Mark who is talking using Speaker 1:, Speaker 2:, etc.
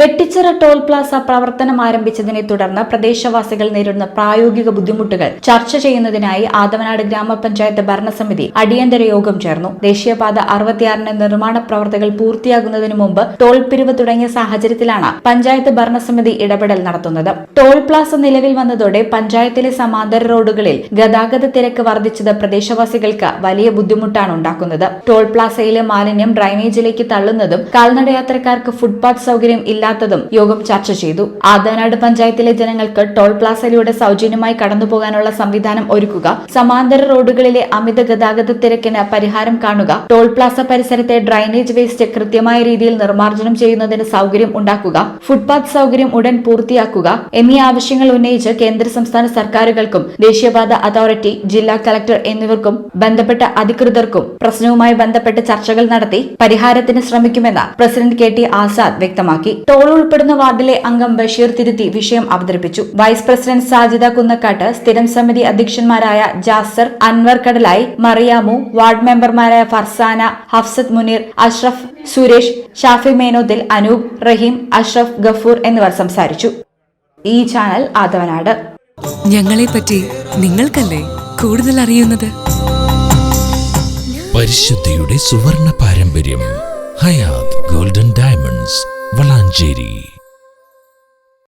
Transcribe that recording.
Speaker 1: Vettichira toll Plaza പ്രവർത്തനം ആരംഭിച്ചതിനെ തുടർന്ന് പ്രദേശവാസികൾ നേരിടുന്ന പ്രായോഗിക ബുദ്ധിമുട്ടുകൾ ചർച്ച ചെയ്യുന്നതിനായി ആദവനാട് ഗ്രാമപഞ്ചായത്ത് ഭരണസമിതി അടിയന്തര യോഗം ചേർന്നു. ദേശീയപാത അറുപത്തിയാറിന്റെ നിർമ്മാണ പ്രവർത്തികൾ പൂർത്തിയാകുന്നതിനു മുമ്പ് ടോൾ പിരിവ് തുടങ്ങിയ സാഹചര്യത്തിലാണ് പഞ്ചായത്ത് ഭരണസമിതി ഇടപെടൽ നടത്തുന്നത്. ടോൾ പ്ലാസ നിലവിൽ വന്നതോടെ പഞ്ചായത്തിലെ സമാന്തര റോഡുകളിൽ ഗതാഗത തിരക്ക് വർദ്ധിച്ചത് പ്രദേശവാസികൾക്ക് വലിയ ബുദ്ധിമുട്ടാണ് ഉണ്ടാക്കുന്നത്. ടോൾ പ്ലാസയിലെ മാലിന്യം ഡ്രൈനേജിലേക്ക് തള്ളുന്നതും കാൽനടയാത്രക്കാർക്ക് ഫുട്പാത്ത് സൗകര്യം ഇല്ലാത്തതും യോഗം ചർച്ച ചെയ്തു. ആദാനാട് പഞ്ചായത്തിലെ ജനങ്ങൾക്ക് ടോൾ പ്ലാസയിലൂടെ സൗജന്യമായി കടന്നുപോകാനുള്ള സംവിധാനം ഒരുക്കുക സമാന്തര റോഡുകളിലെ അമിത ഗതാഗത തിരക്കിന് പരിഹാരം കാണുക ടോൾ പ്ലാസ പരിസരത്തെ ഡ്രൈനേജ് വേസ്റ്റ് കൃത്യമായ രീതിയിൽ നിർമ്മാർജനം ചെയ്യുന്നതിന് സൗകര്യം ഉണ്ടാക്കുക ഫുട്പാത്ത് സൗകര്യം ഉടൻ പൂർത്തിയാക്കുക എന്നീ ആവശ്യങ്ങൾ ഉന്നയിച്ച് കേന്ദ്ര സംസ്ഥാന സർക്കാരുകൾക്കും ദേശീയപാത അതോറിറ്റി ജില്ലാ കലക്ടർ എന്നിവർക്കും ബന്ധപ്പെട്ട അധികൃതർക്കും പ്രശ്നവുമായി ബന്ധപ്പെട്ട് ചർച്ചകൾ നടത്തി പരിഹാരത്തിന് ശ്രമിക്കുമെന്ന് പ്രസിഡന്റ് കെ ടി ആസാദ് വ്യക്തമാക്കി. ടോൾ ഉൾപ്പെടുന്ന വാർഡിലെ അംഗം ബഷീർ തിരുത്തി വിഷയം അവതരിപ്പിച്ചു. വൈസ് പ്രസിഡന്റ് സാജിദ കുന്നക്കാട്ട് സ്ഥിരം സമിതി അധ്യക്ഷന്മാരായ ജാസർ അൻവർ കടലായി മറിയാമു വാർഡ് മെമ്പർമാരായ ഫർസാന ഹഫ്സത്ത് മുനീർ അഷ്റഫ് സുരേഷ് ഷാഫി മേനോദിൽ അനൂപ് റഹീം അഷ്റഫ് ഗഫൂർ എന്നിവർ സംസാരിച്ചു. ഈ ചാനൽ ആദവനാട്.
Speaker 2: ഞങ്ങളെ പറ്റി നിങ്ങൾക്കല്ലേ കൂടുതൽ അറിയുന്നത്?
Speaker 3: പരിശുദ്ധിയുടെ സുവർണ പാരമ്പര്യം ഹയാത് ഗോൾഡൻ ഡയമണ്ട്സ്. വളാഞ്ചേരി